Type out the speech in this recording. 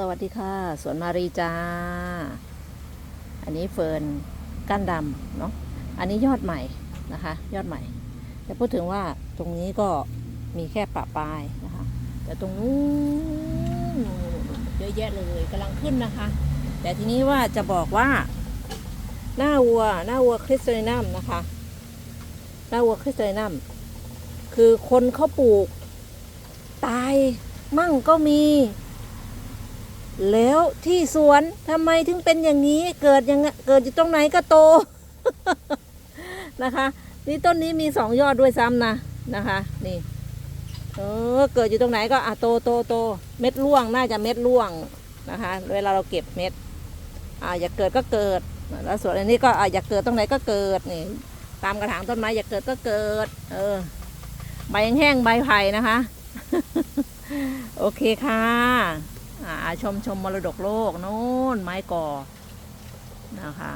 สวัสดีค่ะ สวนมารีจ้า อันนี้เฟิร์นก้านดำเนาะ อันนี้ยอดใหม่นะคะ ยอดใหม่แต่พูดถึงว่าตรงนี้ก็มีแค่ปะปลายนะคะ แต่ตรงนู้นเยอะแยะเลยกำลังขึ้นนะคะ แต่ทีนี้ว่าจะบอกว่า หน้าวัว หน้าวัวคริสเตอนัมนะคะ หน้าวัวคริสเตอนัมคือคนเขาปลูก ตายมั่งก็มี แล้วที่สวนทำไมถึงเป็นอย่างนี้เกิดยังไงเกิดอยู่ตรงไหนก็โตนะคะ นี่ต้นนี้มีสองยอดด้วยซ้ำนะนะคะนี่เออเกิดอยู่ตรงไหนก็อะโตโตโตเม็ดร่วงน่าจะเม็ดร่วงนะคะ เวลาเราเก็บเม็ดอ่าอยากเกิดก็เกิดแล้วส่วนอันนี้ก็อะอยากเกิดตรงไหนก็เกิดนี่ตามกระถางต้นไม้อยากเกิดก็เกิด เออใบแห้งใบไผ่นะคะ โอเคค่ะ ชมชมมรดกโลกนู่นไม้ก่อนะคะ